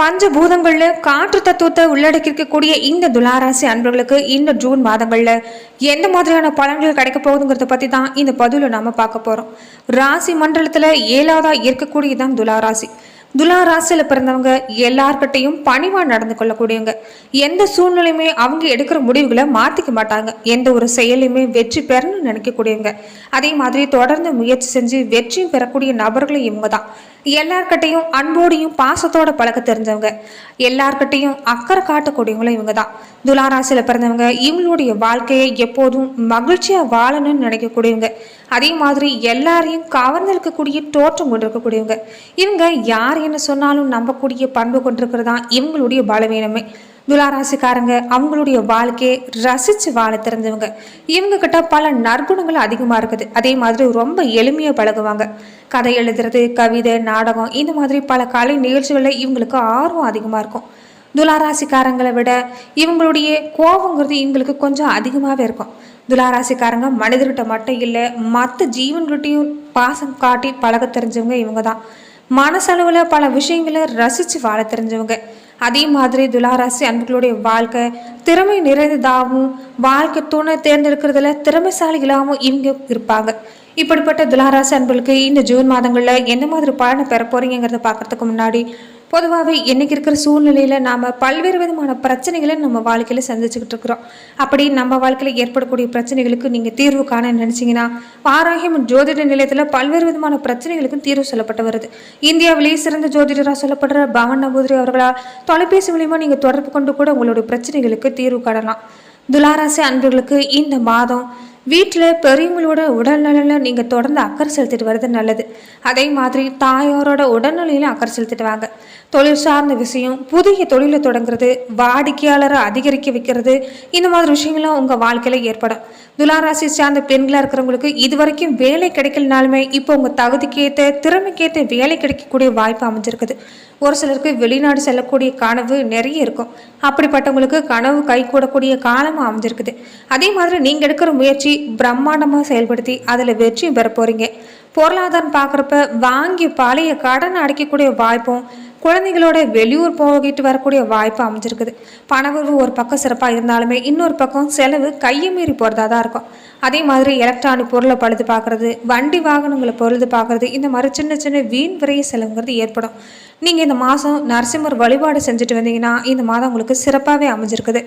பஞ்சபூதங்கள்ல காற்று தத்துவத்தை உள்ளடக்கியிருக்கக்கூடிய இந்த துளாராசி அன்பர்களுக்கு இந்த ஜூன் மாதங்கள்ல எந்த மாதிரியான பலன்கள் கிடைக்க போகுதுங்கிறத பத்தி தான் இந்த பதிவில் நாம பார்க்க போறோம். ராசி மண்டலத்துல ஏழாவதா இருக்கக்கூடியதான் துளாராசி. துலா ராசியில் பிறந்தவங்க எல்லார்கிட்டையும் பணிவாக நடந்து கொள்ளக்கூடியவங்க. எந்த சூழ்நிலையுமே அவங்க எடுக்கிற முடிவுகளை மாற்றிக்க மாட்டாங்க. எந்த ஒரு செயலையுமே வெற்றி பெறணும்னு நினைக்கக்கூடியவங்க. அதே மாதிரி தொடர்ந்து முயற்சி செஞ்சு வெற்றியும் பெறக்கூடிய நபர்களும் இவங்க தான். எல்லார்கிட்டையும் அன்போடையும் பாசத்தோட பழக்க தெரிஞ்சவங்க. எல்லார்கிட்டையும் அக்கறை காட்டக்கூடியவங்களும் இவங்க தான் துலாராசியில் பிறந்தவங்க இவங்களுடைய வாழ்க்கையை எப்போதும் மகிழ்ச்சியாக வாழணும்னு நினைக்கக்கூடியவங்க. அதே மாதிரி எல்லாரையும் கவர்ந்திருக்கக்கூடிய தோற்றம் கொண்டிருக்கக்கூடியவங்க இவங்க யார் என்ன சொன்னாலும் நம்பக்கூடிய பண்பு கொண்டிருக்கிறதா இவங்களுடைய பலவீனமே. துளாராசிக்காரங்க அவங்களுடைய வாழ்க்கையை ரசித்து வாழ தெரிஞ்சவங்க. இவங்க கிட்ட பல நற்குணங்கள் அதிகமாக இருக்குது. அதே மாதிரி ரொம்ப எளிமையாக பழகுவாங்க. கதை எழுதுறது கவிதை நாடகம் இந்த மாதிரி பல கலை நிகழ்ச்சிகளில் இவங்களுக்கு ஆர்வம் அதிகமாக இருக்கும். துளாராசிக்காரங்களை விட இவங்களுடைய கோபங்கிறது இவங்களுக்கு கொஞ்சம் அதிகமாகவே இருக்கும். துளாராசிக்காரங்க மனிதர்கிட்ட மட்டும் இல்லை மற்ற ஜீவன்கிட்டையும் பாசம் காட்டி பழக தெரிஞ்சவங்க இவங்க தான். மனசளவில் பல விஷயங்களை ரசித்து வாழ தெரிஞ்சவங்க. அதே மாதிரி துளாராசி அன்புகளுடைய வாழ்க்கை திறமை நிறைந்ததாகவும் வாழ்க்கை துணை தேர்ந்தெடுக்கிறதுல திறமைசாலிகளாகவும் இவங்க இருப்பாங்க. இப்படிப்பட்ட துளாராசி அன்புகளுக்கு இந்த ஜூன் மாதங்களில் என்ன மாதிரி பலனை பெற போறீங்கிறத பார்க்கறதுக்கு முன்னாடி பொதுவாகவே இன்றைக்கி இருக்கிற சூழ்நிலையில் நாம் பல்வேறு விதமான பிரச்சனைகளை நம்ம வாழ்க்கையில் சந்திச்சுக்கிட்டு இருக்கிறோம். அப்படி நம்ம வாழ்க்கையில் ஏற்படக்கூடிய பிரச்சனைகளுக்கு நீங்கள் தீர்வு காண நினச்சிங்கன்னா ஆரோக்கியம் ஜோதிட நிலையத்தில் பல்வேறு விதமான பிரச்சனைகளுக்கும் தீர்வு சொல்லப்பட்டு வருது. இந்தியாவிலேயே சிறந்த ஜோதிடராக சொல்லப்படுற பவன் நம்பூதிரி அவர்களால் தொலைபேசி மூலியமாக நீங்கள் தொடர்பு கொண்டு கூட உங்களுடைய பிரச்சனைகளுக்கு தீர்வு காணலாம். துலாராசி அன்பர்களுக்கு இந்த மாதம் வீட்டில் பெரியவங்களோட உடல்நலில் நீங்கள் தொடர்ந்து அக்கறை செலுத்திட்டு வர்றது நல்லது. அதே மாதிரி தாயாரோட உடல்நிலையிலும் அக்கறை செலுத்திட்டு வாங்க. தொழில் சார்ந்த விஷயம் புதிய தொழிலை தொடங்குறது வாடிக்கையாளரை அதிகரிக்க வைக்கிறது இந்த மாதிரி விஷயங்கள்லாம் உங்கள் வாழ்க்கையில் ஏற்படும். துலாராசி சார்ந்த பெண்களாக இருக்கிறவங்களுக்கு இது வரைக்கும் வேலை கிடைக்கலனாலுமே இப்போ உங்கள் தகுதிக்கேற்ற திறமைக்கேற்ற வேலை கிடைக்கக்கூடிய வாய்ப்பு அமைஞ்சிருக்குது. ஒரு சிலருக்கு வெளிநாடு செல்லக்கூடிய கனவு நிறைய இருக்கும். அப்படிப்பட்டவங்களுக்கு கனவு கை கூடக்கூடிய காலமாக அமைஞ்சிருக்குது. அதே மாதிரி நீங்கள் எடுக்கிற முயற்சி பிரம்மாண்டமாக செயல்படுத்தி அதில் வெற்றியும் பெற போகிறீங்க பொருளாதாரம் பார்க்குறப்ப வாங்கி பழைய கடனை அடைக்கக்கூடிய வாய்ப்பும் குழந்தைகளோட வெளியூர் போகிட்டு வரக்கூடிய வாய்ப்பு அமைஞ்சிருக்குது. பணவரவு ஒரு பக்கம் சிறப்பாக இருந்தாலுமே இன்னொரு பக்கம் செலவு கையை மீறி போகிறதா தான் இருக்கும். அதே மாதிரி எலக்ட்ரானிக் பொருளை பழுது பார்க்குறது வண்டி வாகனங்களை பொழுது பார்க்குறது இந்த மாதிரி சின்ன சின்ன வீண் விரைய செலவுங்கிறது ஏற்படும். நீங்கள் இந்த மாதம் நரசிம்மர் வழிபாடு செஞ்சுட்டு வந்தீங்கன்னா இந்த மாதம் உங்களுக்கு சிறப்பாகவே அமைஞ்சிருக்குது.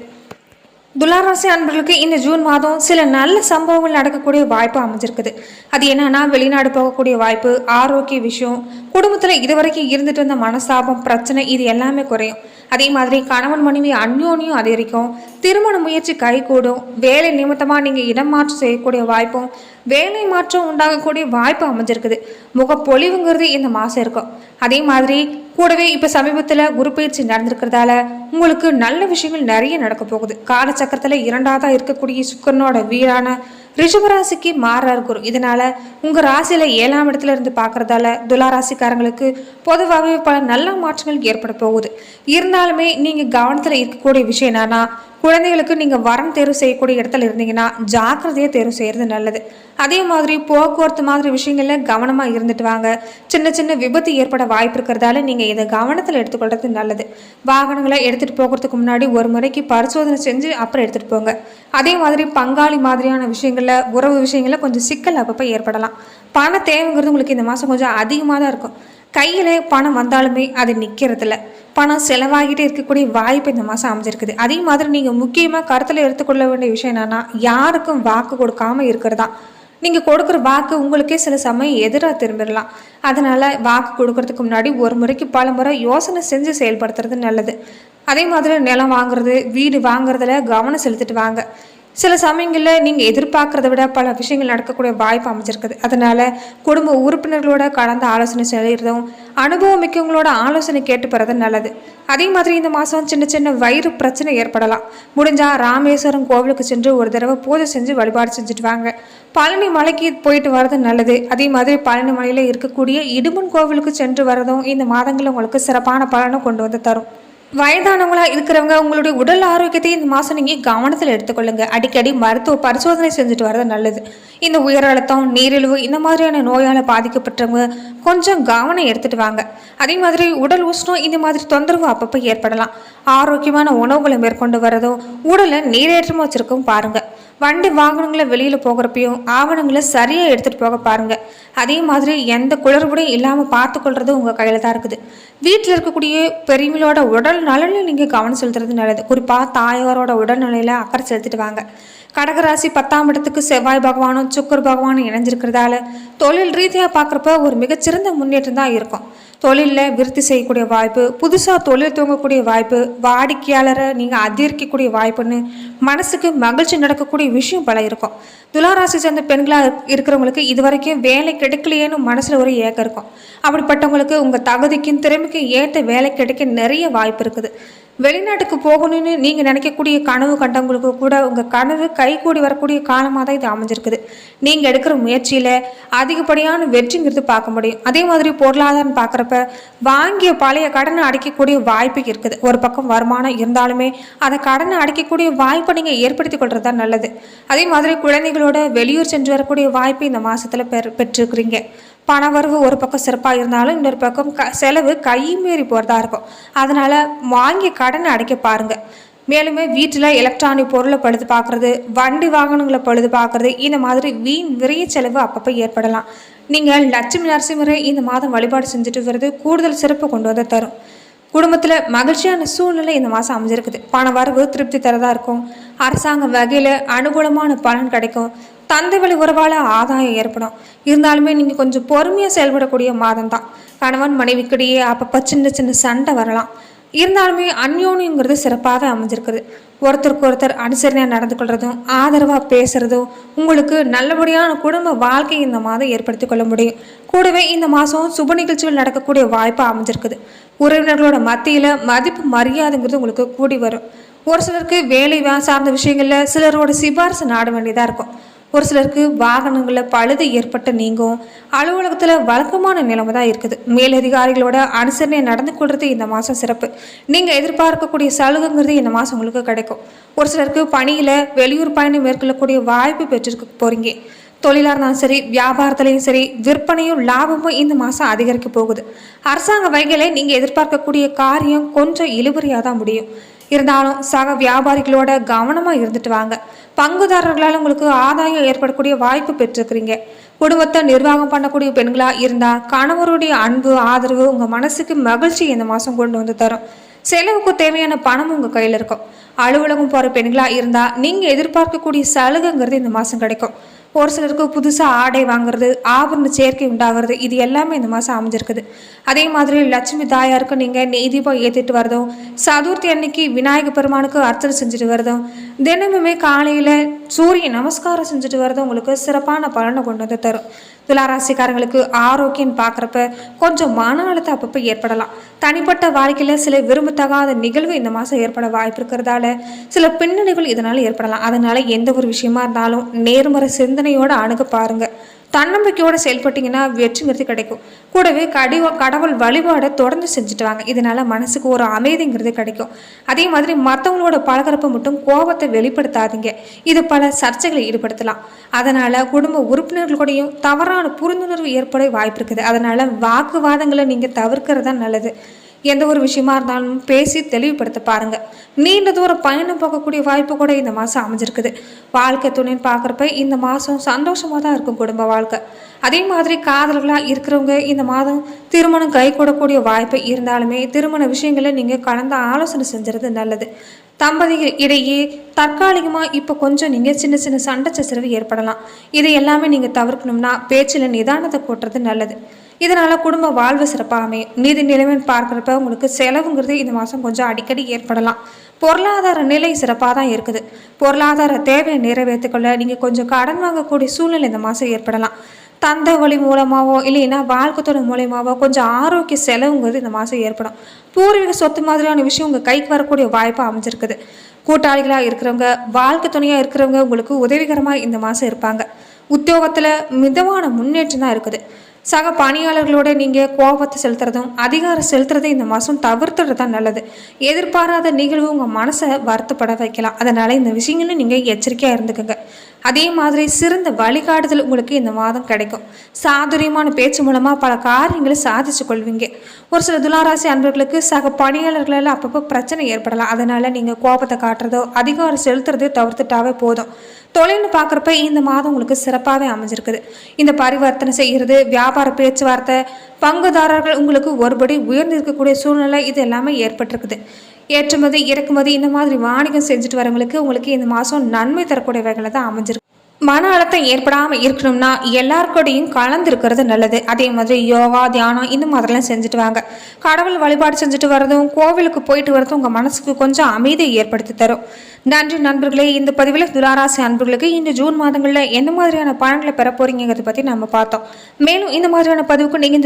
துலாராசி அன்பர்களுக்கு இந்த ஜூன் மாதம் சில நல்ல சம்பவங்கள் நடக்கக்கூடிய வாய்ப்பு அமைஞ்சிருக்குது. அது என்னன்னா வெளிநாடு போகக்கூடிய வாய்ப்பு ஆரோக்கிய விஷயம் குடும்பத்தில் இதுவரைக்கும் இருந்துட்டு இருந்த மனசாபம் பிரச்சனை இது எல்லாமே குறையும். அதே மாதிரி கணவன் மனைவி அந்யோன்யம் அதிகரிக்கும். திருமண முயற்சி கைகூடும். வேலை நிமித்தமாக நீங்கள் இடம் மாற்றம் செய்யக்கூடிய வாய்ப்பும் வேலை மாற்றம் உண்டாகக்கூடிய வாய்ப்பு அமைஞ்சிருக்குது. முகப்பொழிவுங்கிறது இந்த மாதம் இருக்கும். அதே மாதிரி கூடவே இப்போ சமீபத்தில் குரு பயிற்சி நடந்திருக்கிறதால உங்களுக்கு நல்ல விஷயங்கள் நிறைய நடக்க போகுது. காலச்சக்கரத்தில் இரண்டாவதாக இருக்கக்கூடிய சுக்கரனோட வீடான ரிஷபராசிக்கு மாறார் குரு. இதனால் உங்கள் ராசியில் ஏழாம் இடத்துல இருந்து பார்க்கறதால துளாராசிக்காரங்களுக்கு பொதுவாகவே பல நல்ல மாற்றங்கள் ஏற்பட போகுது. இருந்தாலுமே நீங்கள் கவனத்தில் இருக்கக்கூடிய விஷயம் என்னன்னா குழந்தைகளுக்கு நீங்கள் வரம் தேர்வு செய்யக்கூடிய இடத்துல இருந்தீங்கன்னா ஜாக்கிரதையாக தேர்வு செய்கிறது நல்லது. அதே மாதிரி போக்குவரத்து மாதிரி விஷயங்களில் கவனமாக இருந்துட்டு வாங்க. சின்ன சின்ன விபத்து ஏற்பட வாய்ப்பு இருக்கிறதால நீங்கள் இதை கவனத்தில் எடுத்துக்கொள்றது நல்லது. வாகனங்களை எடுத்துகிட்டு போகிறதுக்கு முன்னாடி ஒரு முறைக்கு பரிசோதனை செஞ்சு அப்புறம் எடுத்துகிட்டு போங்க. அதே மாதிரி பங்காளி மாதிரியான விஷயங்களில் உறவு விஷயங்களில் கொஞ்சம் சிக்கல் அப்பப்போ ஏற்படலாம். பண தேவைங்கிறது உங்களுக்கு இந்த மாதம் கொஞ்சம் அதிகமாக தான் இருக்கும். கையில் பணம் வந்தாலுமே அது நிற்கிறதில்ல பணம் செலவாகிட்டே இருக்கக்கூடிய வாய்ப்பு இந்த மாதம் அமைஞ்சிருக்குது. அதே மாதிரி நீங்கள் முக்கியமாக கருத்தில் எடுத்துக்கொள்ள வேண்டிய விஷயம் என்னென்னா யாருக்கும் வாக்கு கொடுக்காம இருக்கிறதா? நீங்கள் கொடுக்குற வாக்கு உங்களுக்கே சில சமயம் எதிராக திரும்பிடலாம். அதனால் வாக்கு கொடுக்கறதுக்கு முன்னாடி ஒரு முறைக்கு பல முறை யோசனை செஞ்சு செயல்படுத்துறது நல்லது. அதே மாதிரி நிலம் வாங்குறது வீடு வாங்குறதுல கவனம் செலுத்திட்டு வாங்க. சில சமயங்களில் நீங்கள் எதிர்பார்க்கறத விட பல விஷயங்கள் நடக்கக்கூடிய வாய்ப்பு அமைஞ்சிருக்குது. அதனால் குடும்ப உறுப்பினர்களோட கலந்து ஆலோசனை செய்கிறதும் அனுபவம் மிக்கவங்களோட ஆலோசனை கேட்டு போகிறது நல்லது. அதே மாதிரி இந்த மாதம் சின்ன சின்ன வயிறு பிரச்சனை ஏற்படலாம். முடிஞ்சால் ராமேஸ்வரம் கோவிலுக்கு சென்று ஒரு தடவை பூஜை செஞ்சு வழிபாடு செஞ்சுட்டு வாங்க. பழனி மலைக்கு போயிட்டு வர்றது நல்லது. அதே மாதிரி பழனி மலையில் இருக்கக்கூடிய இடுமன் கோவிலுக்கு சென்று வரதும் இந்த மாதங்களில் உங்களுக்கு சிறப்பான பலனை கொண்டு வந்து தரும். வயதானவங்களா இருக்கிறவங்க உங்களுடைய உடல் ஆரோக்கியத்தை இந்த மாதம் நீங்கள் கவனத்தில் எடுத்துக்கொள்ளுங்க. அடிக்கடி மருத்துவ பரிசோதனை செஞ்சுட்டு வர்றது நல்லது. இந்த உயர் அழுத்தம் நீரிழிவு இந்த மாதிரியான நோயால் பாதிக்கப்பட்டவங்க கொஞ்சம் கவனம் எடுத்துட்டு வாங்க. அதே மாதிரி உடல் உஷ்ணம் இந்த மாதிரி தொந்தரவு அப்பப்போ ஏற்படலாம். ஆரோக்கியமான உணவுகளை மேற்கொண்டு வரதும் உடலை நீரேற்றமாக வச்சிருக்கவும் பாருங்கள் வண்டி வாகனங்களை வெளியில் போகிறப்பையும் ஆவணங்களை சரியாக எடுத்துகிட்டு போக பாருங்கள் அதே மாதிரி எந்த குளறுபடியும் இல்லாமல் பார்த்துக்கொள்றது உங்கள் கையில் தான் இருக்குது. வீட்டில் இருக்கக்கூடிய பெரியவங்களோட உடல் நலனில் நீங்கள் கவனம் செலுத்துறது நல்லது. குறிப்பாக தாயாரோட உடல்நிலையில் அக்கறை செலுத்திட்டு வாங்க. கடகராசி பத்தாம் இடத்துக்கு செவ்வாய் பகவானும் சுக்கர் பகவானும் இணைஞ்சிருக்கிறதால தொழில் ரீதியாக பார்க்குறப்ப ஒரு மிகச்சிறந்த முன்னேற்றம் தான் இருக்கும். தொழிலில் விருத்தி செய்யக்கூடிய வாய்ப்பு புதுசாக தொழில் துவங்கக்கூடிய வாய்ப்பு வாடிக்கையாளரை நீங்கள் அதிகரிக்கக்கூடிய வாய்ப்புன்னு மனசுக்கு மகிழ்ச்சி நடக்கக்கூடிய விஷயம் பல இருக்கும். துளாராசி சேர்ந்த பெண்களாக இருக்கிறவங்களுக்கு இது வரைக்கும் வேலை கிடைக்கலையேன்னு மனசில் ஒரு ஏக்கம் இருக்கும். அப்படிப்பட்டவங்களுக்கு உங்கள் தகுதிக்கும் திறமைக்கும் ஏற்ற வேலை கிடைக்க நிறைய வாய்ப்பு இருக்குது. வெளிநாட்டுக்கு போகணும்னு நீங்கள் நினைக்கக்கூடிய கனவு கண்டவங்களுக்கு கூட உங்கள் கனவு கைகூடி வரக்கூடிய காலமாக தான் இது அமைஞ்சிருக்குது. நீங்கள் எடுக்கிற முயற்சியில் அதிகப்படியான வெற்றிங்கிறது பார்க்க முடியும். அதே மாதிரி பொருளாதாரம் பார்க்குறப்ப வாங்கிய பழைய கடனை அடைக்கக்கூடிய வாய்ப்பு இருக்குது. ஒரு பக்கம் வருமானம் இருந்தாலுமே அதை கடனை அடைக்கக்கூடிய வாய்ப்பை நீங்கள் ஏற்படுத்தி கொள்வது தான் நல்லது. அதே மாதிரி குழந்தைகளோட வெளியூர் சென்று வரக்கூடிய வாய்ப்பு இந்த மாதத்தில் பெற் பெற்றிருக்கிறீங்க. பணவரவு ஒரு பக்கம் சிறப்பாக இருந்தாலும் இன்னொரு பக்கம் க செலவு கை மீறி போகிறதா இருக்கும். அதனால் வாங்கி கடனை அடைக்க பாருங்கள் மேலுமே வீட்டில் எலக்ட்ரானிக் பொருளை பழுது பார்க்குறது வண்டி வாகனங்களை பழுது பார்க்குறது இந்த மாதிரி வீண் விரைய செலவு அப்பப்போ ஏற்படலாம். நீங்கள் லட்சுமி நரசிம்மரை இந்த மாதம் வழிபாடு செஞ்சுட்டு வர்றது கூடுதல் சிறப்பு கொண்டு வந்து தரும். குடும்பத்தில் மகிழ்ச்சியான சூழ்நிலை இந்த மாதம் அமைஞ்சிருக்குது. பண வரவு திருப்தி தரதாக இருக்கும். அரசாங்க வகையில் அனுகூலமான பலன் கிடைக்கும். தந்தை வழி உறவால் ஆதாயம் ஏற்படும். இருந்தாலுமே நீங்கள் கொஞ்சம் பொறுமையாக செயல்படக்கூடிய மாதம் தான் கணவன் மனைவிக்கிடையே அப்பப்போ சின்ன சின்ன சண்டை வரலாம். இருந்தாலுமே அந்யோன்யங்கிறது சிறப்பாக அமைஞ்சிருக்குது. ஒருத்தருக்கு ஒருத்தர் அனுசரணையாக நடந்து கொள்வதும் ஆதரவாக பேசுகிறதும் உங்களுக்கு நல்லபடியான குடும்ப வாழ்க்கை இந்த மாதம் ஏற்படுத்தி கொள்ள முடியும். கூடவே இந்த மாதம் சுப நிகழ்ச்சிகள் நடக்கக்கூடிய வாய்ப்பு அமைஞ்சிருக்குது. உறவினர்களோட மத்தியில் மதிப்பு மரியாதைங்கிறது உங்களுக்கு கூடி வரும். ஒரு சிலருக்கு வேலை சார்ந்த விஷயங்களில் சிலரோட சிபாரிசு நாட வேண்டியதாக இருக்கும். ஒரு சிலருக்கு வாகனங்களில் பழுது ஏற்பட்டு நீங்கும். அலுவலகத்தில் வழக்கமான நிலைமை தான் இருக்குது. மேலதிகாரிகளோட அனுசரணை நடந்து கொள்வது இந்த மாதம் சிறப்பு. நீங்கள் எதிர்பார்க்கக்கூடிய சலுகைங்கிறது இந்த மாதம் உங்களுக்கு கிடைக்கும். ஒரு சிலருக்கு பணியில் வெளியூர் பயணம் மேற்கொள்ளக்கூடிய வாய்ப்பு பெற்றிருக்க போகிறீங்க தொழிலாக இருந்தாலும் சரி வியாபாரத்துலேயும் சரி விற்பனையும் லாபமும் இந்த மாதம் அதிகரிக்க போகுது. அரசாங்க வகைகளை நீங்கள் எதிர்பார்க்கக்கூடிய காரியம் கொஞ்சம் இழுபறியாக தான் முடியும். இருந்தாலும் சக வியாபாரிகளோட கவனமாக இருந்துட்டு வாங்க. பங்குதாரர்களால் உங்களுக்கு ஆதாயம் ஏற்படக்கூடிய வாய்ப்பு பெற்றிருக்கிறீங்க. குடும்பத்தை நிர்வாகம் பண்ணக்கூடிய பெண்களாக இருந்தால் கணவருடைய அன்பு ஆதரவு உங்கள் மனசுக்கு மகிழ்ச்சி இந்த மாதம் கொண்டு வந்து தரும். செலவுக்கு தேவையான பணம் உங்கள் கையில் இருக்கும். அலுவலகம் போகிற பெண்களாக இருந்தால் நீங்கள் எதிர்பார்க்கக்கூடிய சலுகைங்கிறது இந்த மாதம் கிடைக்கும். ஒரு சிலருக்கு புதுசாக ஆடை வாங்குறது ஆபரண சேர்க்கை உண்டாகிறது இது எல்லாமே இந்த மாதம் அமைஞ்சிருக்குது. அதே மாதிரி லட்சுமி தாயாருக்கு நீங்கள் நெய் தீபம் ஏற்றிட்டு வரதும் சதுர்த்தி அன்னைக்கு விநாயக பெருமானுக்கு அர்ச்சனை செஞ்சுட்டு வரதும் தினமுமே காலையில் சூரிய நமஸ்காரம் செஞ்சுட்டு வரதும் உங்களுக்கு சிறப்பான பலனை கொண்டு வந்து தரும். துளாராசிக்காரங்களுக்கு ஆரோக்கியம் பார்க்குறப்ப கொஞ்சம் மன அழுத்தம் அப்பப்போ ஏற்படலாம். தனிப்பட்ட வாழ்க்கையில் சில விரும்பத்தகாத நிகழ்வு இந்த மாதம் ஏற்பட வாய்ப்பு இருக்கிறதால சில பின்னணிகள் இதனால் ஏற்படலாம். அதனால் எந்த ஒரு விஷயமா இருந்தாலும் நேர்மறை சிந்தனையோடு அணுக பாருங்கள் தன்னம்பிக்கையோடு செயல்பட்டிங்கன்னா வெற்றிங்கிறது கிடைக்கும். கூடவே கடி கடவுள் வழிபாடை தொடர்ந்து செஞ்சுட்டு வாங்க இதனால் மனசுக்கு ஒரு அமைதிங்கிறது கிடைக்கும். அதே மாதிரி மற்றவங்களோட பழகிறப்ப மட்டும் கோபத்தை வெளிப்படுத்தாதீங்க. இது பல சர்ச்சைகளை ஈடுபடுத்தலாம். அதனால் குடும்ப உறுப்பினர்கள் கூடயும் தவறான புரிந்துணர்வு ஏற்பட வாய்ப்பு இருக்குது. அதனால் வாக்குவாதங்களை நீங்கள் தவிர்க்கிறது தான் நல்லது. எந்த ஒரு விஷயமா இருந்தாலும் பேசி தெளிவுபடுத்த பாருங்க. நீண்ட தூரம் பயணம் போகக்கூடிய வாய்ப்பு கூட இந்த மாதம் அமைஞ்சிருக்குது. வாழ்க்கை துணைன்னு பார்க்குறப்ப இந்த மாதம் சந்தோஷமாக தான் இருக்கும் குடும்ப வாழ்க்கை. அதே மாதிரி காதலர்களாக இருக்கிறவங்க இந்த மாதம் திருமணம் கை கூடக்கூடிய வாய்ப்பு இருந்தாலுமே திருமண விஷயங்களை நீங்கள் கலந்து ஆலோசனை செஞ்சுறது நல்லது. தம்பதிகள் இடையே தற்காலிகமாக இப்போ கொஞ்சம் நீங்கள் சின்ன சின்ன சண்டை சச்சரவு ஏற்படலாம். இதை எல்லாமே நீங்கள் தவிர்க்கணும்னா பேச்சில் நிதானத்தை கூட்டுறது நல்லது. இதனால் குடும்ப வாழ்வு சிறப்பாக அமையும் நிதி நிலைமைன்னு பார்க்குறப்ப உங்களுக்கு செலவுங்கிறது இந்த மாதம் கொஞ்சம் அடிக்கடி ஏற்படலாம். பொருளாதார நிலை சிறப்பாக தான் இருக்குது. பொருளாதார தேவையை நிறைவேற்றிக்கொள்ள நீங்கள் கொஞ்சம் கடன் வாங்கக்கூடிய சூழ்நிலை இந்த மாதம் ஏற்படலாம். தந்தை வழி மூலமாகவோ இல்லைன்னா வாழ்க்கை துணை மூலியமாவோ கொஞ்சம் ஆரோக்கிய செலவுங்கிறது இந்த மாதம் ஏற்படும். பூர்வீக சொத்து மாதிரியான விஷயம் உங்கள் கைக்கு வரக்கூடிய வாய்ப்பு அமைஞ்சிருக்குது. கூட்டாளிகளாக இருக்கிறவங்க வாழ்க்கை துணையாக இருக்கிறவங்க உங்களுக்கு உதவிகரமாக இந்த மாதம் இருப்பாங்க. உத்தியோகத்தில் மிதமான முன்னேற்றம் தான் இருக்குது. சக பணியாளர்களோட நீங்கள் கோபத்தை செலுத்துறதும் அதிகாரம் செலுத்துறதை இந்த மாதம் தவிர்த்துறது தான் நல்லது. எதிர்பாராத நிகழ்வு உங்கள் மனசை வருத்தப்பட வைக்கலாம். அதனால் இந்த விஷயங்களும் நீங்கள் எச்சரிக்கையாக இருந்துக்கோங்க. அதே மாதிரி சிறந்த வழிகாட்டுதல் உங்களுக்கு இந்த மாதம் கிடைக்கும். சாதுரியமான பேச்சு மூலமாக பல காரியங்களை சாதிச்சு கொள்வீங்க. ஒரு சில துளாராசி அன்பர்களுக்கு சக பணியாளர்களால் அப்பப்போ பிரச்சனை ஏற்படலாம். அதனால் நீங்கள் கோபத்தை காட்டுறதோ அதிகாரம் செலுத்துறதோ தவிர்த்துட்டாவே போதும். தொழில்னு பார்க்குறப்ப இந்த மாதம் உங்களுக்கு சிறப்பாகவே அமைஞ்சிருக்குது. இந்த பரிவர்த்தனை செய்கிறது வியாபார பேச்சுவார்த்தை பங்குதாரர்கள் உங்களுக்கு ஒருபடி உயர்ந்திருக்கக்கூடிய சூழ்நிலை இது எல்லாமே ஏற்பட்டிருக்குது. ஏற்றுமதி இறக்குமதி இந்த மாதிரி வாணிகம் செஞ்சுட்டு வரவங்களுக்கு உங்களுக்கு இந்த மாதம் நன்மை தரக்கூடிய வகையில் தான் அமைஞ்சிருக்கு. மன அழுத்தம் ஏற்படாமல் இருக்கணும்னா எல்லாருக்கூடையும் கலந்து இருக்கிறது நல்லது. அதே மாதிரி யோகா தியானம் இந்த மாதிரிலாம் செஞ்சுட்டு வாங்க. கடவுள் வழிபாடு செஞ்சுட்டு வரதும் கோவிலுக்கு போயிட்டு வரதும் உங்கள் மனசுக்கு கொஞ்சம் அமைதியை ஏற்படுத்தி தரும். நன்றி நண்பர்களே இந்த பதிவில் துளாராசி அன்பர்களுக்கு இந்த ஜூன் மாதங்களில் எந்த மாதிரியான பலன்களை பெற போறீங்கிறத பற்றி நம்ம பார்த்தோம். மேலும் இந்த மாதிரியான பதிவுக்கு நீங்கள்